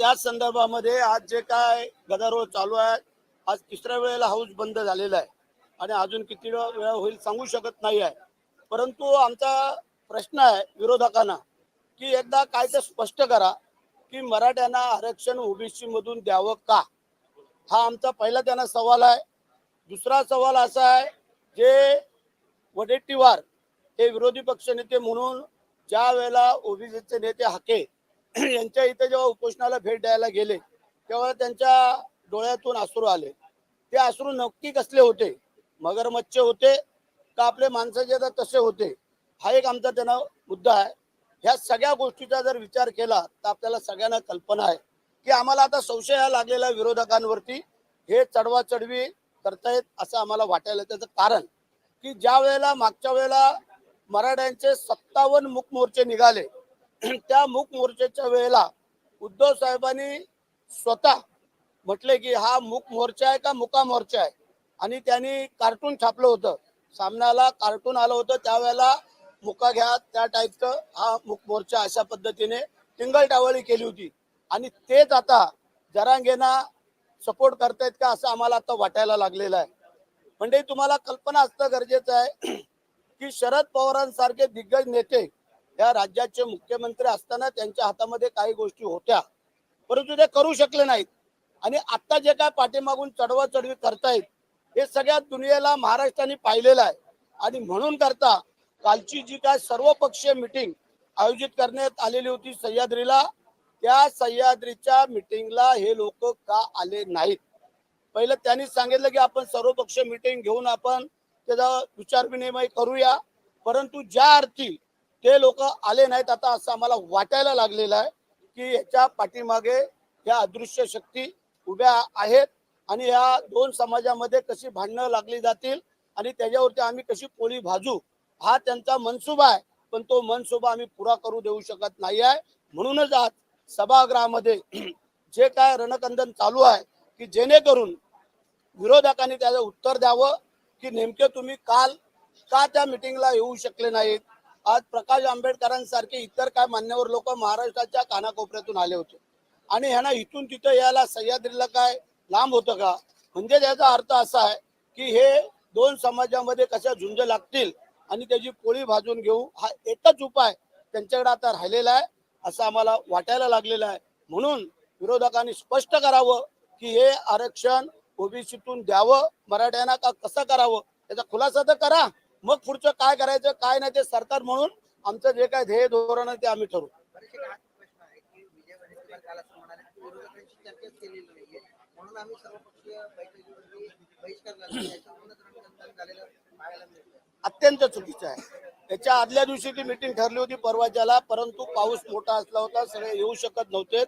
त्याच संदर्भामध्ये आज जे काय गदारोळ चालू आहे आज तिसऱ्या वेळेला हाऊस बंद झालेला आहे. आणि अजून किती वेळा वेळा होईल सांगू शकत नाही आहे परंतु आमचा प्रश्न आहे विरोधकांना की एकदा काय ते स्पष्ट करा की मराठ्यांना आरक्षण ओबीसी मधून द्यावं का? हा आमचा पहिला त्यांना सवाल आहे. दुसरा सवाल असा आहे जे वडेट्टीवार हे विरोधी पक्षनेते म्हणून ज्या वेळेला ओबीसीचे नेते हाके यांच्या इथे जेव्हा उपोषणाला भेट द्यायला गेले तेव्हा त्यांच्या डोळ्यातून अश्रू आले. ते अश्रू नक्की कसले होते? मगरमच्छ होते का आपले माणसं तर तसे होते? हा एक आमचा त्यांना मुद्दा आहे. ह्या सगळ्या गोष्टीचा जर विचार केला तर आपल्याला सगळ्यांना कल्पना आहे की आम्हाला आता संशय हा लागलेला विरोधकांवरती. हे चढवा चढवी करतायत असं आम्हाला वाटायला त्याचं कारण की ज्या वेळेला मागच्या वेळेला मराठ्यांचे सत्तावन्न मुखमोर्चे निघाले त्या मूक मोर्चाच्या वेळेला उद्धव साहेबांनी स्वतः म्हटले की हा मूक मोर्चा आहे का मुका मोर्चा आहे? आणि त्यांनी कार्टून छापलं होतं. सामन्याला कार्टून आलं होतं. त्यावेळेला मुका घ्या त्या टाईपचं हा मुक मोर्चा अशा पद्धतीने टिंगलटावळी केली होती. आणि तेच आता जरांगेना सपोर्ट करतायत का असं आम्हाला आता वाटायला लागलेलं आहे. म्हणजे तुम्हाला कल्पना असणं गरजेचं आहे की शरद पवारांसारखे दिग्गज नेते या राज्याचे मुख्यमंत्री असताना त्यांच्या हातामध्ये काही गोष्टी होत्या. परंतु ते करू शकले नाहीत. आणि आता जे काय पाठीमागून चढवा चढवी करतायत हे सगळ्या दुनियेला महाराष्ट्राने पाहिलेलं आहे. आणि म्हणून करता कालची जी काय सर्वपक्षीय मिटिंग आयोजित करण्यात आलेली होती सह्याद्रीला त्या सह्याद्रीच्या मिटिंगला हे लोक का आले नाहीत? पहिलं त्यांनी सांगितलं की आपण सर्वपक्षीय मिटिंग घेऊन आपण त्याचा विचार विनिमय करूया. परंतु ज्या अर्थी ते लोक आले नाहीत. आता असं आम्हाला वाटायला लागलेलं आहे की याच्या पाठीमागे या अदृश्य शक्ती उभ्या आहेत आणि या दोन समाजामध्ये कशी भांडणं लागली जातील आणि त्याच्यावरती आम्ही कशी पोळी भाजू हा त्यांचा मनसुबा आहे. पण तो मनसुबा आम्ही पुरा करू देऊ शकत नाही आहे. म्हणूनच आज सभागृहामध्ये जे काय रणकंदन चालू आहे की जेणेकरून विरोधकांनी त्याचं उत्तर द्यावं की नेमके तुम्ही काल का त्या मिटिंगला येऊ शकले नाहीत? आज प्रकाश आंबेडकरांसारखे इतर काय मान्यवर लोक महाराष्ट्राच्या कानाकोपऱ्यातून आले होते. आणि ह्यांना इथून तिथं यायला सह्याद्रीला काय लांब होतं का? म्हणजे याचा अर्थ असा आहे की हे दोन समाजामध्ये कशा झुंज लागतील आणि त्याची पोळी भाजून घेऊ हा एकच उपाय त्यांच्याकडे आता राहिलेला आहे असं आम्हाला वाटायला लागलेलं आहे. म्हणून विरोधकांनी स्पष्ट करावं की हे आरक्षण ओबीसीतून द्यावं मराठ्यांना का कसं करावं याचा खुलासा तर करा. मग पुढचं काय करायचं काय नाही ते सरकार म्हणून आमचं जे काय ध्येय धोरण आहे ते आम्ही ठरवू. अत्यंत चुकीचं आहे. त्याच्या आदल्या दिवशी ती मिटिंग ठरली होती परवाच्याला परंतु पाऊस मोठा असला होता सगळे येऊ शकत नव्हते.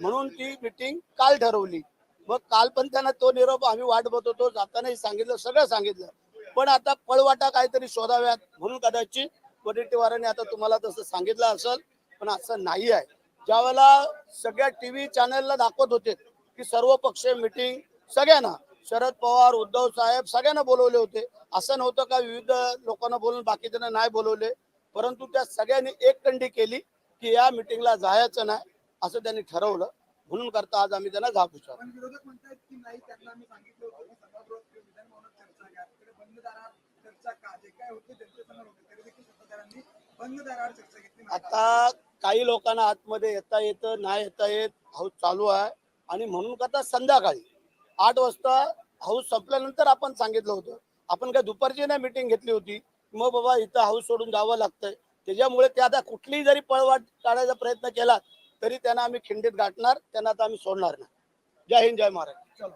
म्हणून ती मिटिंग काल ठरवली. मग काल पण त्यांना तो निरोप आम्ही वाट बघत होतो. जातानाही सांगितलं सगळं सांगितलं. पण आता पळवाटा काहीतरी शोधाव्यात म्हणून कदाचित वडेट्टीवारांनी आता तुम्हाला तसं सांगितलं असेल पण असं नाही आहे. ज्यावेळेला सगळ्या टीव्ही चॅनलला दाखवत होते की सर्व पक्षीय मिटिंग सगळ्यांना शरद पवार उद्धव साहेब सगळ्यांना बोलवले होते. असं नव्हतं का विविध लोकांना बोलून बाकीच्यांना नाही बोलवले? परंतु त्या सगळ्यांनी एक कंडी केली की या मिटिंगला जायचं नाही असं त्यांनी ठरवलं. म्हणून करता आज आम्ही त्यांना झापूचा आता काही लोकांना आतमध्ये येता येतं नाही येता येत हाऊस चालू आहे. आणि म्हणून करता संध्याकाळी आठ वाजता हाऊस संपल्यानंतर आपण सांगितलं होतं. आपण काय दुपारची नाही मिटिंग घेतली होती. मग बाबा इथं हाऊस सोडून जावं लागतंय. त्याच्यामुळे ते आता कुठलीही जरी पळवाट काढायचा प्रयत्न केला तरी त्यांना आम्ही खिंडीत गाठणार त्यांना आता आम्ही सोडणार नाही. जय हिंद जय महाराज